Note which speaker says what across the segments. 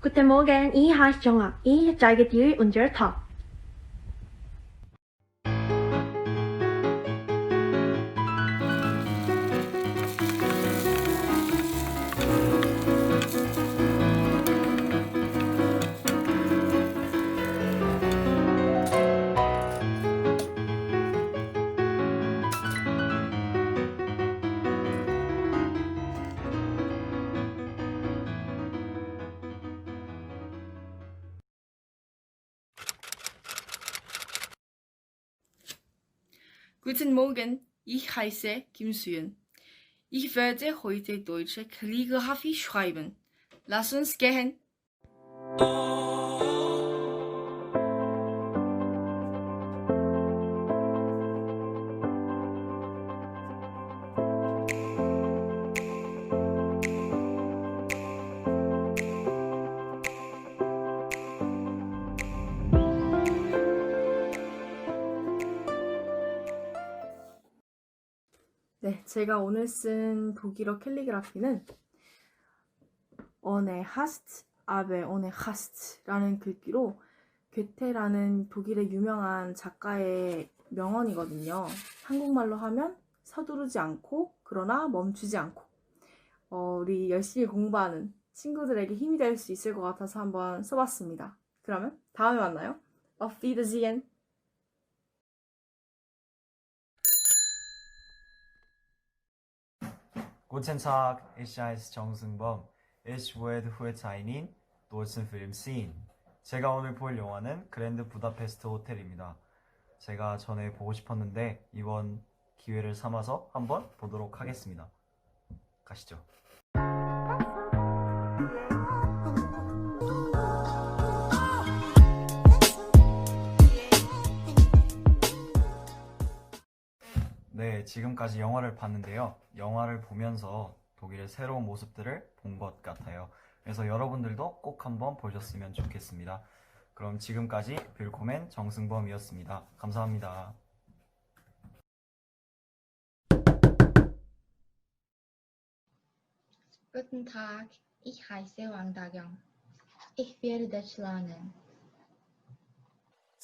Speaker 1: Guten Morgen, ich heiße Jonga. Ich zeige dir unser Tag.
Speaker 2: Guten Morgen, ich heiße Kim Suyun. Ich werde heute deutsche Kalligraphie schreiben. Lass uns gehen. 네, 제가 오늘 쓴 독일어 캘리그라피는 어네 하스트 아베 어네 하스트라는 글귀로 괴테라는 독일의 유명한 작가의 명언이거든요. 한국말로 하면 서두르지 않고 그러나 멈추지 않고 어, 우리 열심히 공부하는 친구들에게 힘이 될 수 있을 것 같아서 한번 써봤습니다. 그러면 다음에 만나요. Auf Wiedersehen.
Speaker 3: Guten Tag, ich heiße 정승범. Ich werde heute einen. 제가 오늘 볼 영화는 그랜드 부다페스트 호텔입니다. 제가 전에 보고 싶었는데 이번 기회를 삼아서 한번 보도록 하겠습니다. 가시죠. 지금까지 영화를 봤는데요. 영화를 보면서 독일의 새로운 모습들을 본 것 같아요. 그래서 여러분들도 꼭 한번 보셨으면 좋겠습니다. 그럼 지금까지 빌코맨 정승범이었습니다. 감사합니다.
Speaker 4: Guten Tag, ich heiße Wang Dagyang. Ich werde Deutsch lernen.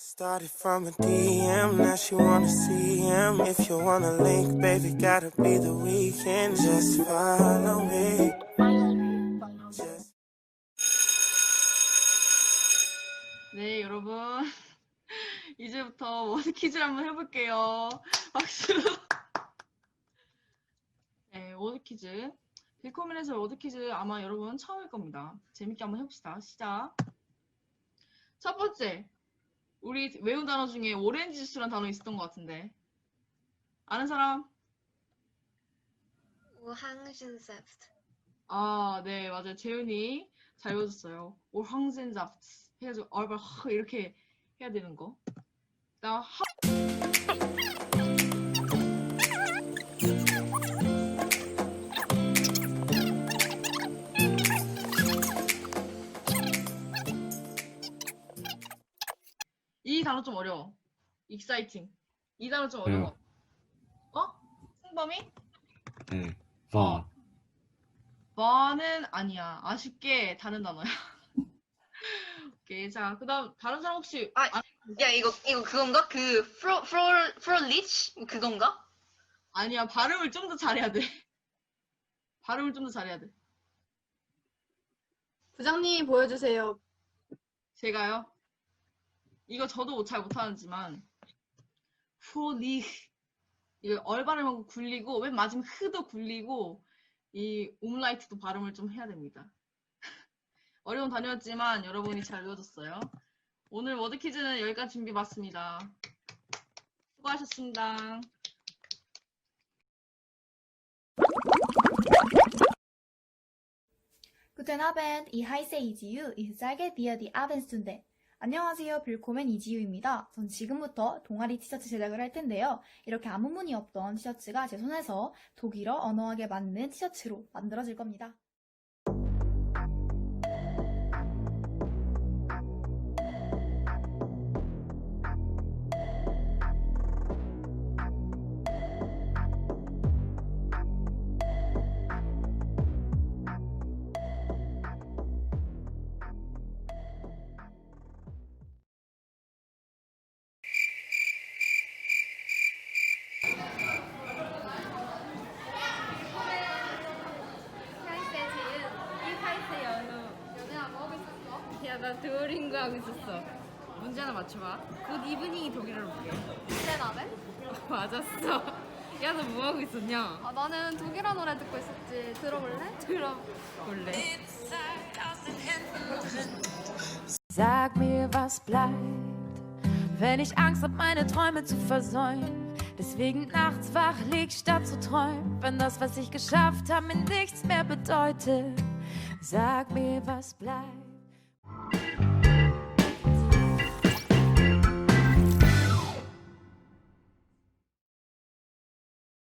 Speaker 5: Started from a DM, now she wanna see him. If you wanna link, baby, gotta be the weekend. Just follow me. Just
Speaker 2: 네, 여러분. 이제부터 워드 퀴즈를 한번 해볼게요. 박수. 네, 워드 퀴즈. 빌코맨에서 워드 퀴즈 아마 여러분 처음일 겁니다. 재밌게 한번 해봅시다. 시작. 첫 번째. 우리 외운 단어 중에 오렌지 주스란 단어 있었던 것 같은데. 아는 사람?
Speaker 6: Orangensaft.
Speaker 2: 아, 네, 맞아요. 재윤이 잘 외워줬어요. 오황젠자프트 해가지고 얼굴 확 이렇게 해야 되는 거. 나 하... 단어 좀 어려워. exciting. 이 단어 좀 어려워. 어? 승범이?
Speaker 7: 네, 와,
Speaker 2: 와는 아니야. 아쉽게 다른 단어야. 오케이. 자, 그 다음, 다른 사람 혹시.
Speaker 6: 아,
Speaker 2: 아,
Speaker 6: 야 이거 이거 그건가? 그 프로 프로 프로리치 그건가?
Speaker 2: 아니야. 발음을 좀 더 잘해야 돼. 발음을 좀 더 잘해야 돼.
Speaker 8: 부장님 보여주세요.
Speaker 2: 제가요. 이거 저도 잘 못하지만. 프로리. 이거 얼 발음하고 굴리고, 맨 마지막 흐도 굴리고, 이 옴라이트도 발음을 좀 해야 됩니다. 어려운 단어였지만 여러분이 잘 외워줬어요. 오늘 워드 퀴즈는 여기까지 준비해봤습니다. 수고하셨습니다.
Speaker 9: Guten Abend, ich heiße 이지유. Ich sage dir die Abendstunde. 안녕하세요, 빌코맨 이지유입니다. 전 지금부터 동아리 티셔츠 제작을 할 텐데요. 이렇게 아무 무늬 없던 티셔츠가 제 손에서 독일어 언어학에 맞는 티셔츠로 만들어질 겁니다.
Speaker 8: 나 듀오링고 하고 있었어. 문제 하나 맞춰봐. 굿 이브닝이 독일어로 뭐게?
Speaker 10: 세나네?
Speaker 8: 맞았어. 야, 너 뭐 하고 있었냐?
Speaker 10: 아, 나는 독일어 노래 듣고 있었지. 들어볼래?
Speaker 8: 들어볼래?
Speaker 11: Sag mir, was bleibt, wenn ich Angst hab, meine Träume zu versäumen. Deswegen nachts wach lieg, statt zu träumen. Wenn das, was ich geschafft hab, mir nichts mehr bedeutet. Sag mir, was bleibt.